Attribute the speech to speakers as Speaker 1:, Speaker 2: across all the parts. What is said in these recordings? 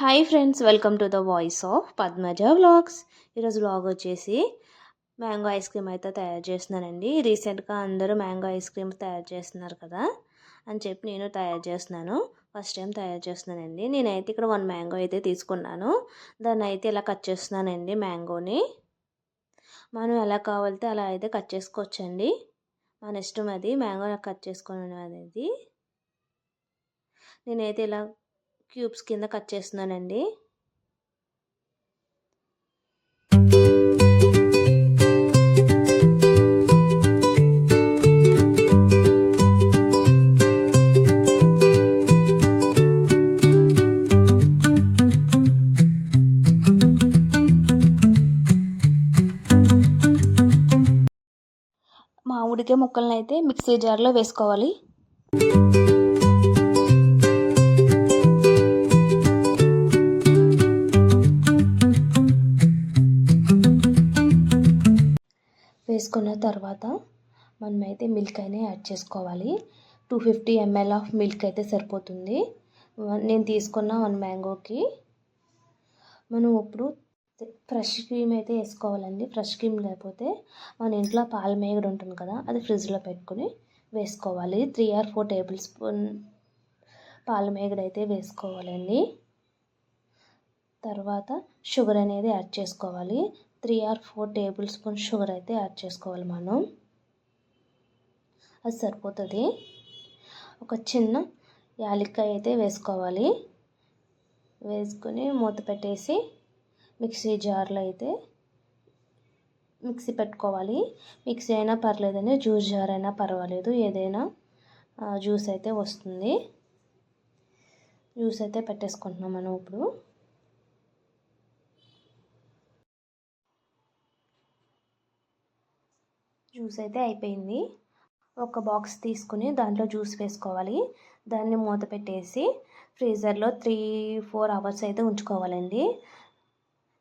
Speaker 1: Hi friends welcome to the voice of Padmaja vlogs ఈరోజు vlog వచ్చేసి mango ice cream అయితే తయారు చేస్తున్నానండి. రీసెంట్గా అందరూ మ్యాంగో ఐస్ క్రీమ్ తయారు చేస్తున్నారు కదా అని చెప్పి నేను తయారు చేస్తున్నాను. ఫస్ట్ టైం తయారు చేస్తున్నానండి. నేనైతే ఇక్కడ వన్ మ్యాంగో అయితే తీసుకున్నాను. దాన్ని అయితే ఇలా కట్ చేస్తున్నానండి మ్యాంగోని మనం ఎలా కావాలితే అలా అయితే కట్ చేసుకోవచ్చండి. మన ఇష్టం అది మ్యాంగో కట్ చేసుకోవడం అనేది. నేనైతే ఇలా క్యూబ్స్ కింద కట్ చేస్తున్నానండి. మామిడికాయ ముక్కలను అయితే మిక్సీ జార్లో వేసుకోవాలి. వేసుకున్న తర్వాత మనమైతే మిల్క్ అయినా యాడ్ చేసుకోవాలి. Two fifty ML of milk అయితే సరిపోతుంది. నేను తీసుకున్న వన్ మ్యాంగోకి మనం ఇప్పుడు ఫ్రెష్ క్రీమ్ అయితే వేసుకోవాలండి. ఫ్రెష్ క్రీమ్ లేకపోతే మన ఇంట్లో పాల మేగడ ఉంటుంది కదా అది ఫ్రిడ్జ్లో పెట్టుకుని వేసుకోవాలి. Three or four tablespoon పాల మేగడ అయితే వేసుకోవాలండి. తర్వాత షుగర్ అనేది యాడ్ చేసుకోవాలి. Three or four tablespoon sugar అయితే యాడ్ చేసుకోవాలి మనం. అది సరిపోతుంది. ఒక చిన్న యాలక్కాయ అయితే వేసుకోవాలి. వేసుకొని మూత పెట్టేసి మిక్సీ జార్లో అయితే మిక్సీ పెట్టుకోవాలి. మిక్సీ అయినా పర్లేదండి జ్యూస్ జార్ అయినా పర్వాలేదు. ఏదైనా జ్యూస్ అయితే వస్తుంది. జ్యూస్ అయితే పెట్టేసుకుంటున్నాం మనం ఇప్పుడు. జ్యూస్ అయితే అయిపోయింది. ఒక బాక్స్ తీసుకుని దాంట్లో జ్యూస్ వేసుకోవాలి. దాన్ని మూత పెట్టేసి ఫ్రీజర్లో త్రీ ఫోర్ అవర్స్ అయితే ఉంచుకోవాలండి.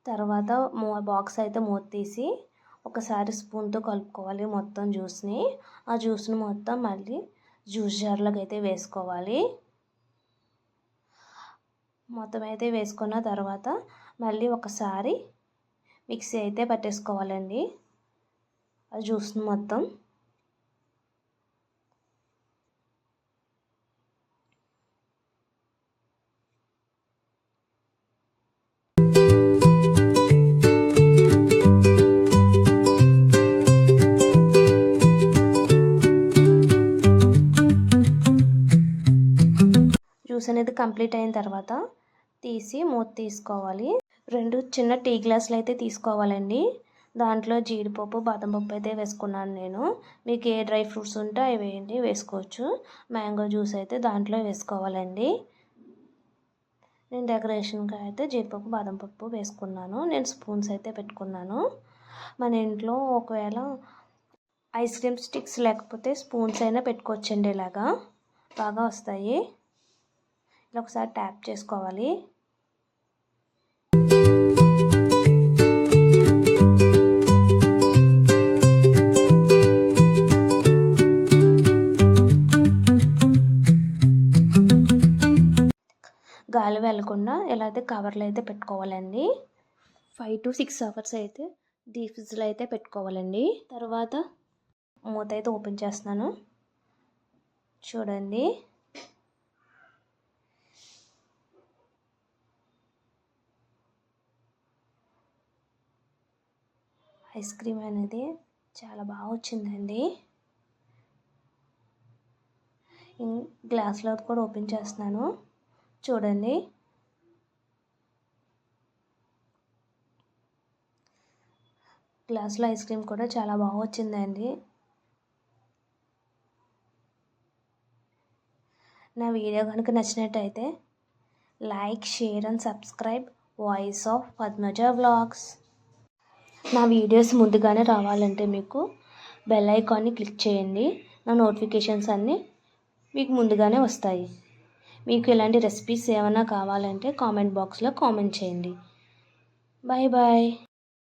Speaker 1: తర్వాత మూ బాక్స్ అయితే మూత తీసి ఒకసారి స్పూన్తో కలుపుకోవాలి మొత్తం జ్యూస్ని. ఆ జ్యూస్ని మొత్తం మళ్ళీ జ్యూస్ జార్లోకి అయితే వేసుకోవాలి. మొత్తం అయితే వేసుకున్న తర్వాత మళ్ళీ ఒకసారి మిక్సీ అయితే పట్టేసుకోవాలండి. ఆ జ్యూస్ని మొత్తం. జ్యూస్ అనేది కంప్లీట్ అయిన తర్వాత తీసి మూత తీసుకోవాలి. రెండు చిన్న టీ గ్లాసులు అయితే తీసుకోవాలండి. దాంట్లో జీడిపప్పు బాదం పప్పు అయితే వేసుకున్నాను నేను. మీకు ఏ డ్రై ఫ్రూట్స్ ఉంటే అవి వేయండి వేసుకోవచ్చు. మ్యాంగో జ్యూస్ అయితే దాంట్లో వేసుకోవాలండి. నేను డెకరేషన్కి అయితే జీడిపప్పు బాదం పప్పు వేసుకున్నాను. నేను స్పూన్స్ అయితే పెట్టుకున్నాను. మన ఇంట్లో ఒకవేళ ఐస్ క్రీమ్ స్టిక్స్ లేకపోతే స్పూన్స్ అయినా పెట్టుకోవచ్చండి ఇలాగా. బాగా వస్తాయి. ఇలా ఒకసారి ట్యాప్ చేసుకోవాలి. వెళ్ళకుండా ఎలా అయితే కవర్లు అయితే పెట్టుకోవాలండి. ఫైవ్ టు సిక్స్ అవర్స్ అయితే డీప్ ఫ్రిడ్జ్లో అయితే పెట్టుకోవాలండి. తర్వాత మూత అయితే ఓపెన్ చేస్తున్నాను. చూడండి. ఐస్ క్రీమ్ అనేది చాలా బాగా వచ్చిందండి. గ్లాస్లో కూడా ఓపెన్ చేస్తున్నాను. చూడండి. గ్లాసులో ఐస్ క్రీమ్ కూడా చాలా బాగా వచ్చిందండి. నా వీడియో కనుక నచ్చినట్టయితే like share and subscribe. Voice of Padmaja vlogs. నా వీడియోస్ ముందుగానే రావాలంటే మీకు బెల్ ఐకాన్ని క్లిక్ చేయండి. నా నోటిఫికేషన్స్ అన్నీ మీకు ముందుగానే వస్తాయి. మీకు ఇలాంటి రెసిపీస్ ఏమైనా కావాలంటే కామెంట్ బాక్స్లో కామెంట్ చేయండి. Bye bye